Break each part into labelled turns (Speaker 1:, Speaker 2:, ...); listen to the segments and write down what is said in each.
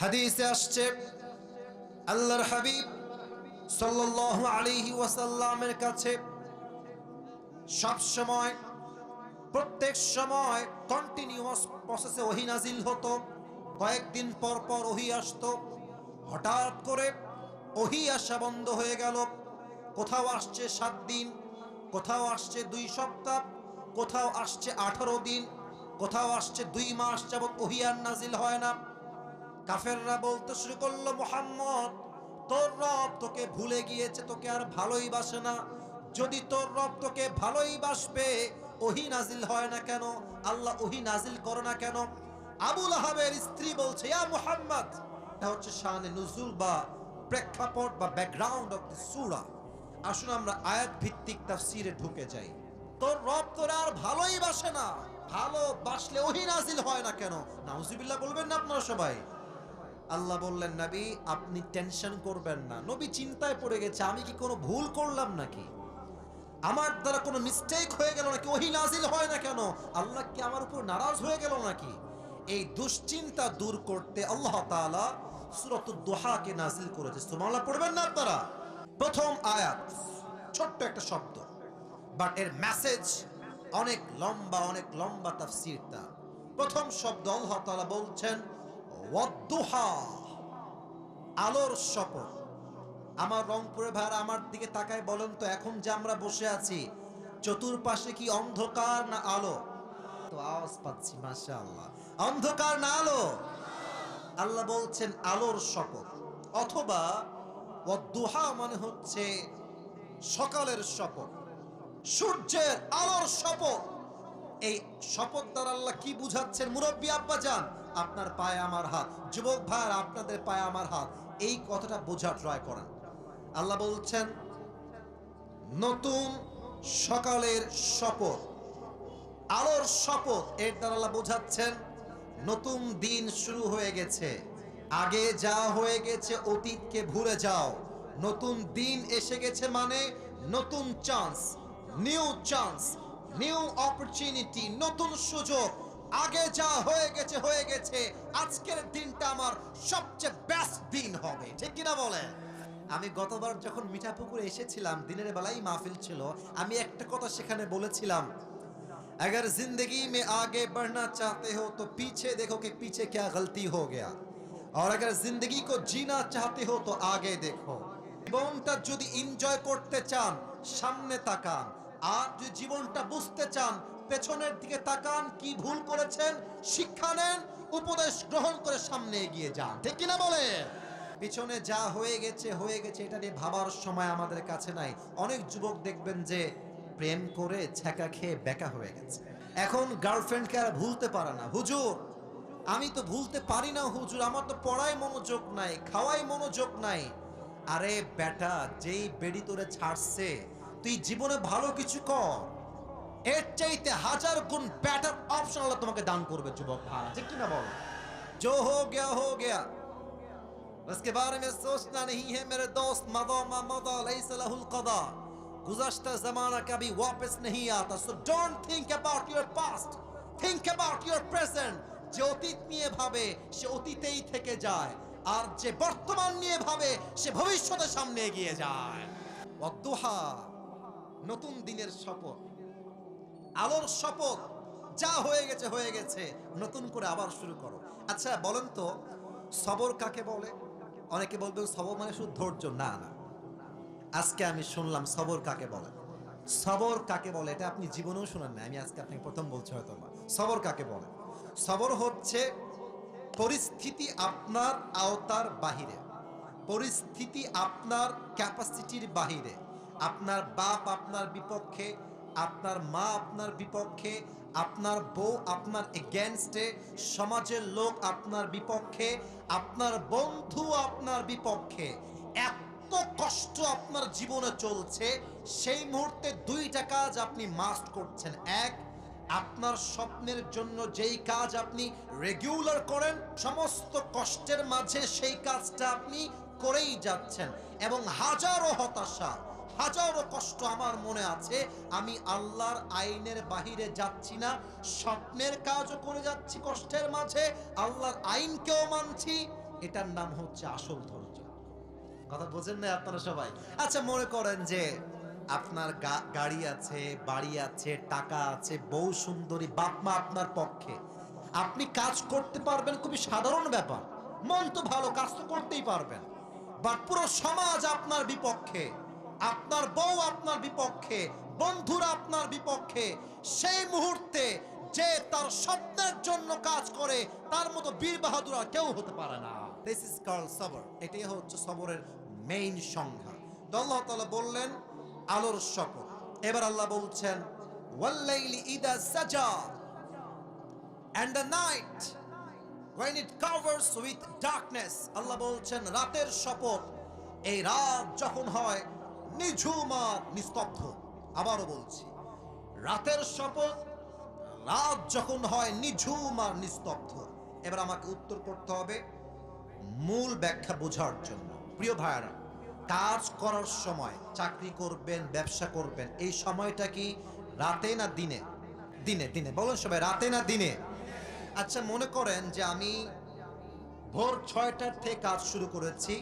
Speaker 1: হাদিসে আসছে, আল্লাহর হাবিব সাল্লাল্লাহু আলাইহি ওয়াসাল্লামের কাছে সব সময় প্রত্যেক সময় কন্টিনিউয়াস প্রসেসে ওহি নাজিল হতো। কয়েকদিন পর পর ওহি আসতো। হঠাৎ করে ওহি আসা বন্ধ হয়ে গেল। কোথাও আসছে সাত দিন, কোথাও আসছে দুই সপ্তাহ, কোথাও আসছে আঠারো দিন, কোথাও আসছে দুই মাস যাবত ওহি আর নাজিল হয় না। কাফেররা বলতে শুরু করল, মোহাম্মদ, তোর রব তোকে ভুলে গিয়েছে, তোকে আর ভালোই বাসে না। যদি তোর রব তোকে ভালোই বাসবে, ওহি নাজিল হয় না কেন? আল্লাহ ওহি নাজিল করে না কেন? আবুল আহাবের স্ত্রী বলছে, ইয়া মোহাম্মদ, এটা হচ্ছে শানে নুজুল বা প্রেক্ষাপট বা ব্যাকগ্রাউন্ড অফ দি সূরা আসুন আমরা আয়াত ভিত্তিক তাফসীরে ঢুকে যাই। তোর রব তোর আর ভালোই বাসে না। ভালো বাসলে ওহি নাজিল হয় না কেন? নাউজুবিল্লাহ বলবেন না আপনারা সবাই। আল্লাহ বললেন, নবী, আপনি টেনশন করবেন না। নবী চিন্তায় পড়ে গেছে, আমি কি কোনো ভুল করলাম নাকি? আমার দ্বারা কোনো মিস্টেক হয়ে গেল নাকি? ওহি নাজিল হয় না কেন? আল্লাহ কি আমার উপর নারাজ হয়ে গেল নাকি? এই দুশ্চিন্তা দূর করতে আল্লাহ তাআলা সূরাতুদ দোহাকে নাজিল করেছে। সুবহানাল্লাহ, পড়বেন না আপনারা? প্রথম আয়াত, ছোট্ট একটা শব্দ। বাট এর মেসেজ অনেক লম্বা অনেক লম্বা তাফসীর প্রথম শব্দ আল্লাহ তাআলা বলছেন আলোর শপথ আমার রংপুরে ভাইরা আমার দিকে তাকায় বলেন তো, এখন যে আমরা বসে আছি, চতুর্পাশে কি অন্ধকার না আলো? তো আওয়াজ পাচ্ছি, মাশাআল্লাহ। অন্ধকার না আলো? আল্লাহ বলছেন আলোর শপথ অথবা ওয়াদ্দুহা মানে হচ্ছে সকালের শপথ সূর্যের আলোর শপথ এই শপথ দ্বারা আল্লাহ কি বুঝাচ্ছেন? মুরব্বী আব্বা যান আপনার পায়ে আমার হাত। যুবক ভাইয়ার, আপনাদের পায়ে আমার হাত। এই কথাটা বোঝা ট্রাই করেন আল্লাহ বলছেন, নতুন সকালের শপথ, আলোর শপথ। এর দ্বারা আল্লাহ বোঝাচ্ছেন, নতুন দিন শুরু হয়ে গেছে। আগে যা হয়ে গেছে অতীতকে ভুলে যাও। নতুন দিন এসে গেছে মানে নতুন chance new chance new opportunity নতুন সুযোগ। আগে যা হয়ে গেছে হয়ে গেছে আজকের দিনটা আমার সবচেয়ে বেস্ট দিন হবে ঠিক কিনা বলেন আমি গতবার যখন মিঠাপুকুরে এসেছিলাম দিনের বেলায় মাহফিল ছিল আমি একটা কথা সেখানে বলেছিলাম अगर जिंदगी में आगे बढ़ना चाहते हो तो पीछे देखो कि पीछे क्या गलती हो गया और अगर जिंदगी को जीना चाहते हो तो आगे देखो জীবনটা যদি এনজয় করতে চান সামনে তাকান আর যদি জীবনটা বুঝতে চান পেছনের দিকে তাকান, কি ভুল করেছেন, শিক্ষা নেন, উপদেশ গ্রহণ করে সামনে এগিয়ে যান। ঠিক কিনা বলে? পিছনে যা হয়ে গেছে হয়ে গেছে, এটা নিয়ে ভাবার সময় আমাদের কাছে নাই। অনেক যুবক দেখবেন যে প্রেম করে ছ্যাঁকা খেয়ে বেকা হয়ে গেছে। এখন গার্লফ্রেন্ডকে আর ভুলতে পারে না। হুজুর, আমি তো ভুলতে পারি না, হুজুর। আমার তো পড়ায় মনোযোগ নাই খাওয়াই মনোযোগ নাই। আরে বেটা, যেই বেডি তোরে ছাড়ছে, তুই জীবনে ভালো কিছু কর। এর চাইতে হাজার গুণ ব্যাটার অপশন আল্লাহ তোমাকে দান করবে যুবক ভাড়া ঠিক কিনা বল जो हो गया हो गया उसके बारे में सोचना नहीं है मेरे दोस्त मदा मा मदा लैस लहुल कदा गुज़श्ता ज़माना कभी वापस नहीं आता so don't think about your past think about your present যে অতীত নিয়ে ভাবে সে অতীতেই থেকে যায় আর যে বর্তমান নিয়ে ভাবে সে ভবিষ্যতের সামনে এগিয়ে যায় অদ্দোহা নতুন দিনের শপথ আলোর শপথ, যা হয়ে গেছে হয়ে গেছে, নতুন করে আবার শুরু করো। আচ্ছা বলেন তো, সবর কাকে বলে? অনেকে বলবে সবর মানে শুধু ধৈর্য, না না। আজকে আমি শুনলাম সবর কাকে বলে? সবর কাকে বলে? এটা আপনি জীবনেও শুনেন না আমি আজকে আপনাকে প্রথম বলছি হয়তো সবর কাকে বলে? সবর হচ্ছে পরিস্থিতি আপনার আওতার বাহিরে। পরিস্থিতি আপনার ক্যাপাসিটির বাহিরে। আপনার বাপ আপনার বিপক্ষে আপনার মা আপনার বিপক্ষে, আপনার বউ আপনার এগেনস্টে সমাজের লোক আপনার বিপক্ষে, আপনার বন্ধু আপনার বিপক্ষে। এত কষ্ট আপনার জীবনে চলছে, সেই মুহূর্তে দুইটা কাজ আপনি মাস্ট করছেন। এক, আপনার স্বপ্নের জন্য যেই কাজ আপনি রেগুলার করেন, সমস্ত কষ্টের মাঝে সেই কাজটা আপনি করেই যাচ্ছেন। এবং হাজারো হতাশা হাজারো কষ্ট আমার মনে আছে। আমি আল্লাহর আইনের বাহিরে যাচ্ছি না। স্বপ্নের কাজও করে যাচ্ছি কষ্টের মাঝে। আল্লাহর আইনকেও মানছি। এটার নাম হচ্ছে আসল ধৈর্য। কথা বোঝেন না আপনারা সবাই? আচ্ছা মনে করেন যে আপনার গাড়ি আছে, বাড়ি আছে, টাকা আছে, বউ সুন্দরী বাপমা আপনার পক্ষে। আপনি কাজ করতে পারবেন, খুবই সাধারণ ব্যাপার। মন তো ভালো, কাজ তো করতেই পারবেন। বাট পুরো সমাজ আপনার বিপক্ষে। আপনার বউ আপনার বিপক্ষে, বন্ধুরা আপনার বিপক্ষে, সেই মুহূর্তে যে তার স্বপ্নের জন্য কাজ করে, তার মতো বীর বাহাদুর আর কেউ হতে পারে না। দিস ইজ কল সবর এটাই হচ্ছে সবরের মেইন সংজ্ঞা। আল্লাহ তাআলা বললেন, আলোর শপথ। এবার আল্লাহ বলছেন ওয়াল্লাইলি ইদা সাজা and the night when it covers with darkness. আল্লাহ বলছেন, রাতের শপথ, এই রাত যখন হয় নিঝুম আর নিস্তব্ধ। আবারও বলছি, রাতের শপথ, রাত যখন হয় নিঝুম আর নিস্তব্ধ। এবার আমাকে উত্তর করতে হবে মূল ব্যাখ্যা বোঝার জন্য। প্রিয় ভাইয়ারা, কাজ করার সময় চাকরি করবেন, ব্যবসা করবেন, এই সময়টা কি রাতে না দিনে? দিনে দিনে। বলুন সবাই, রাতে না দিনে? আচ্ছা মনে করেন যে আমি ভোর ছয়টার থেকে কাজ শুরু করেছি,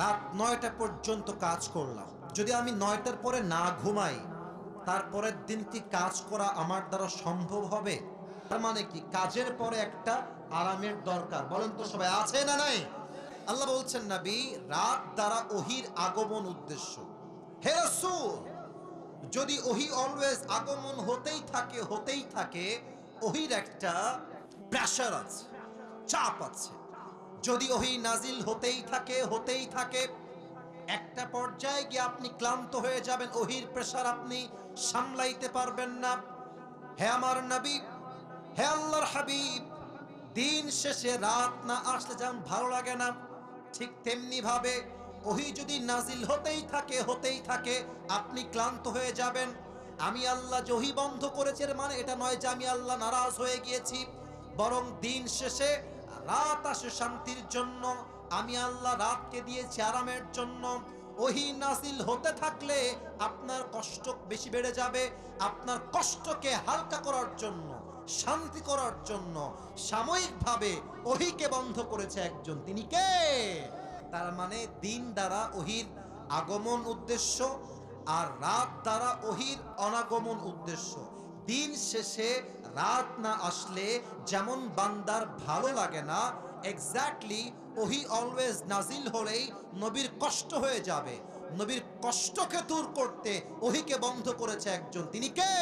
Speaker 1: রাত নয়টা পর্যন্ত কাজ করলাম। যদি আমি নয়টার পরে না ঘুমাই, তারপরের দিন কি কাজ করা আমার দ্বারা সম্ভব হবে? তার মানে কি কাজের পরে একটা আরামের দরকার। বলেন তো সবাই, আছে না নাই? আল্লাহ বলছেন, নবী, রাত দ্বারা ওহির আগমন উদ্দেশ্য। হে রাসূল, যদি ওহি অলওয়েজ আগমন হতেই থাকে হতেই থাকে, ওহির একটা প্রেশার আছে, চাপ আছে। যদি ওহি নাজিল হতেই থাকে হতেই থাকে একটা পর্যায়ে গিয়ে আপনি ক্লান্ত হয়ে যাবেন ওহির প্রেশার আপনি সামলাইতে পারবেন না। হে আমার নবী, হে আল্লাহর হাবিব, দিন শেষে রাত না আসলে যেমন ভালো লাগে না, ঠিক তেমনি ভাবে ওহি যদি নাজিল হতেই থাকে হতেই থাকে, আপনি ক্লান্ত হয়ে যাবেন। আমি আল্লাহ জহি বন্ধ করেছে মানে এটা নয় যে আমি আল্লাহ নারাজ হয়ে গিয়েছি, বরং দিন শেষে রাত আসে শান্তির জন্য আমি আল্লাহ রাতকে দিয়েছি আরামের জন্য ওহি নাসিল হতে থাকলে আপনার কষ্ট বেশি বেড়ে যাবে, আপনার কষ্টকে হালকা করার জন্য, শান্তি করার জন্য সাময়িকভাবে ওহিকে বন্ধ করেছে একজন। তিনি কে? তার মানে দিন দ্বারা ওহির আগমন উদ্দেশ্য আর রাত দ্বারা ওহির অনাগমন উদ্দেশ্য। দিন শেষে রাত না আসলে যেমন বান্দার ভালো লাগে না এক্স্যাক্টলি ওহি অলওয়েজ নাজিল হলেই নবীর কষ্ট হয়ে যাবে। নবীর কষ্টকে দূর করতে ওহিকে বন্ধ করেছে একজন। তিনি কে?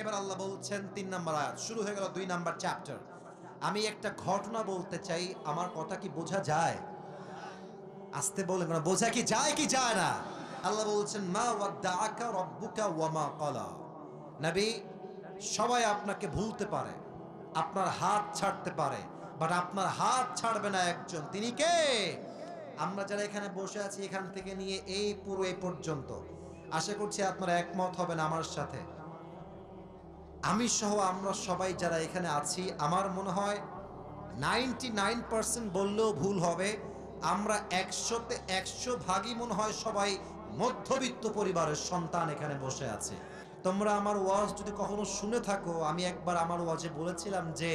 Speaker 1: এবার আল্লাহ বলছেন তিন নাম্বার আয়াত। শুরু হয়ে গেল দুই নাম্বার চ্যাপ্টার আমি একটা ঘটনা বলতে চাই, আমার কথা কি বোঝা যায়? আসতে বলে না, বোঝা কি যায় কি যায় না? আল্লাহ বলছেন, মা ওয়াদ্দাআকা রাব্বুকা ওয়া মা ক্বালা। নবী, সবাই আপনাকে ভুলতে পারে, আপনার হাত ছাড়তে পারে বাট আপনার হাত ছাড়বে না একজন। তিনি কে? আমরা যারা এখানে বসে আছি, এখান থেকে নিয়ে এই পুরো এই পর্যন্ত। আশা করছি আপনারা একমত হবেন আমার সাথে। আমি সহ আমরা সবাই যারা এখানে আছি, আমার মনে হয় নাইনটি নাইন পার্সেন্ট বললেও ভুল হবে। আমরা একশোতে একশো ভাগই মনে হয় সবাই মধ্যবিত্ত পরিবারের সন্তান এখানে বসে আছে। তোমরা আমার ওয়াজ যদি কখনো শুনে থাকো, আমি একবার আমার ওয়াজে বলেছিলাম যে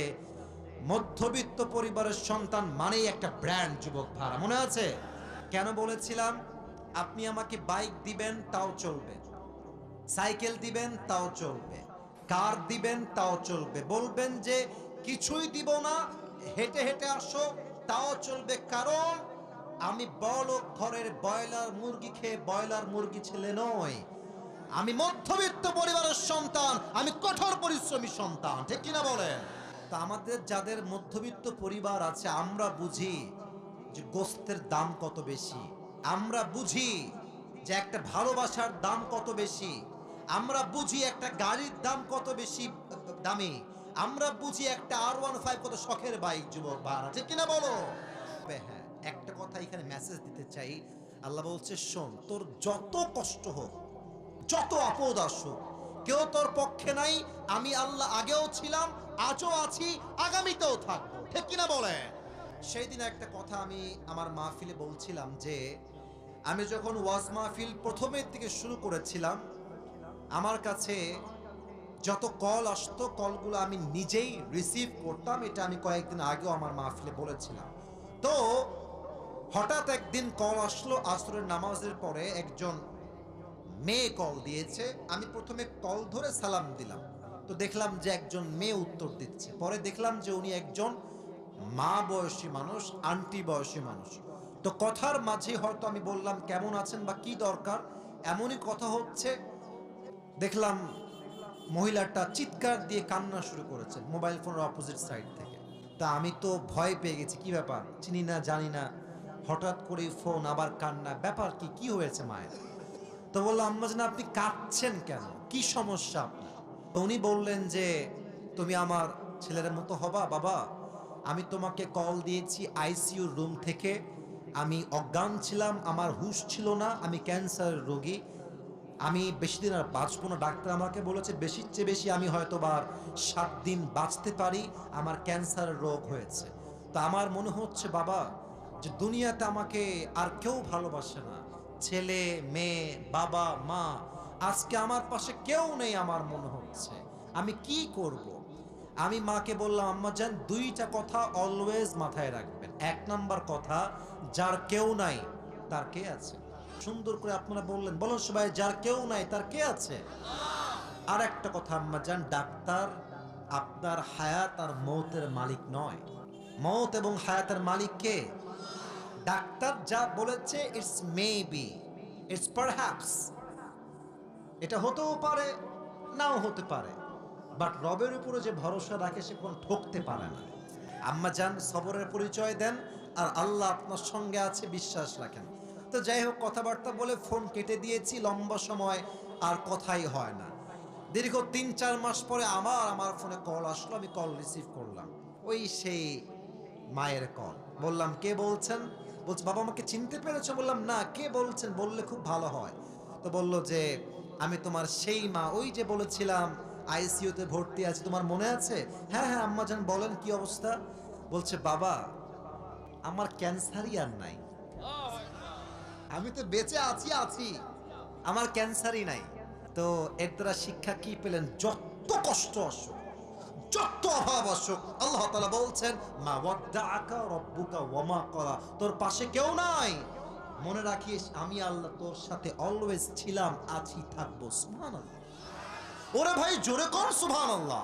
Speaker 1: মধ্যবিত্ত পরিবারের সন্তান মানেই একটা ব্র্যান্ড যুবক ভাড়া, মনে আছে? কেন বলেছিলাম? আপনি আমাকে বাইক দিবেন, তাও চলবে। সাইকেল দিবেন, তাও চলবে। কার দিবেন, তাও চলবে। বলবেন যে, কিছুই দিব না, হেঁটে হেঁটে আসো, তাও চলবে। কারণ আমি বড় ঘরের ব্রয়লার মুরগি খেয়ে ব্রয়লার মুরগি ছেলে নয় আমি মধ্যবিত্ত পরিবারের সন্তান, আমি কঠোর পরিশ্রমী সন্তান, ঠিক কিনা বলেন? তা আমাদের যাদের মধ্যবিত্ত পরিবার আছে, আমরা বুঝি যে গোস্তের দাম কত বেশি। আমরা বুঝি যে একটা ভালোবাসার দাম কত বেশি। আমরা বুঝি একটা গাড়ির দাম কত বেশি দামি। আমরা বুঝি একটা আর ওয়ান ফাইভ কত শখের বাইক, যুবক ভাড়া ঠিক কিনা বলো? হ্যাঁ একটা কথা এখানে মেসেজ দিতে চাই। আল্লাহ বলছে, শোন, তোর যত কষ্ট হোক, যত আপদ আসুক, কেউ তোর পক্ষে নাই। আমি আল্লাহ আগেও ছিলাম আজও আছি, আগামীতেও থাকব। ঠিক কিনা বলে? সেই দিন একটা কথা আমি আমার মাহফিলে বলছিলাম যে, আমি যখন ওয়াজ মাহফিল প্রথমের দিকে শুরু করেছিলাম, আমার কাছে যত কল আসতো, কলগুলো আমি নিজেই রিসিভ করতাম, এটা আমি কয়েকদিন আগেও আমার মাহফিলে বলেছিলাম। তো হঠাৎ একদিন কল আসলো আসরের নামাজের পরে একজন মেয়ে কল দিয়েছে, আমি প্রথমে কল ধরে সালাম দিলাম। তো দেখলাম যে একজন মেয়ে উত্তর দিচ্ছে। পরে দেখলাম যে উনি একজন মা বয়সী মানুষ, আন্টি বয়সী মানুষ। তো কথার মাঝে হয়তো আমি বললাম, কেমন আছেন বা কি দরকার? এমনই কথা হচ্ছে। দেখলাম মহিলাটা চিৎকার দিয়ে কান্না শুরু করেছেন মোবাইল ফোনের অপোজিট সাইড থেকে। তা আমি তো ভয় পেয়ে গেছি, কি ব্যাপার? চিনি না, জানি না। হঠাৎ করে ফোন, আবার কান্না। ব্যাপার কি? কি হয়েছে মায়ের? তো বললাম, আম্মা আপনি কাঁদছেন কেন? কি সমস্যা আপনার? তো উনি বললেন যে, তুমি আমার ছেলের মতো হবা, বাবা। আমি তোমাকে কল দিয়েছি আইসিইউ রুম থেকে। আমি অজ্ঞান ছিলাম, আমার হুশ ছিল না, আমি ক্যান্সারের রোগী। আমি বেশি দিন আর বাঁচবো না। ডাক্তার আমাকে বলেছে, বেশির চেয়ে বেশি আমি হয়তো বা সাত দিন বাঁচতে পারি, আমার ক্যান্সারের রোগ হয়েছে। তা আমার মনে হচ্ছে, বাবা, যে দুনিয়াতে আমাকে আর কেউ ভালোবাসে না। ছেলে, মেয়ে, বাবা, মা আজকে আমার পাশে কেউ নেই আমার মনে হচ্ছে। আমি কি করব। আমি মাকে বললাম, আম্মা যান দুইটা কথা অলওয়েজ মাথায় রাখবেন। এক নাম্বার কথা, যার কেউ নাই, তার কে আছে? সুন্দর করে আপনারা বললেন। বলুন সবাই, যার কেউ নাই, তার কে আছে? আর একটা কথা, আম্মা যান ডাক্তার আপনার হায়াত আর মৌতের মালিক নয়। মৌত এবং হায়াতের মালিক কে? ডাক্তার যা বলেছে ইটস মেবি ইটস পারহ্যাপস এটা হতেও পারে, নাও হতে পারে। বাট রবের উপরে যে ভরসা রাখে, সে কোন ঠকতে পারে না। আম্মা যান, সবরের পরিচয় দেন, আর আল্লাহ আপনার সঙ্গে আছে, বিশ্বাস রাখেন। তো যাই হোক, কথাবার্তা বলে ফোন কেটে দিয়েছি লম্বা সময়, আর কথাই হয় না। দীর্ঘ তিন, চার মাস পরে আমার আমার ফোনে কল আসলো, আমি কল রিসিভ করলাম। ওই সেই মায়ের কল। বললাম, কে বলছেন? বলছে, বাবা আমাকে চিনতে পেরেছ? বললাম, না, কে বলছেন? বললে খুব ভালো হয়। তো বলল যে আমি তোমার সেই মা, ওই যে বলেছিলাম, আইসিইউতে ভর্তি আছে, তোমার মনে আছে? হ্যাঁ হ্যাঁ আম্মা জান, বলেন কি অবস্থা? বলছে, বাবা, আমার ক্যান্সারই আর নাই। আমি তো বেঁচে আছি আছি। আমার ক্যান্সারই নাই। তো এর দ্বারা শিক্ষা কি পেলেন? যত কষ্ট আসুক, যত অভাব আসুক, আল্লাহ তাআলা বলছেন, মা ওয়াদ্দাআকা রব্বুকা ওয়ামা করা। তোর পাশে কেউ নাই। মনে রাখিস, আমি আল্লাহ তোর সাথে অলওয়েজ ছিলাম, আছি, থাকব সুহান আল্লাহ ওরে ভাই, জোরে কর, সুবহানাল্লাহ।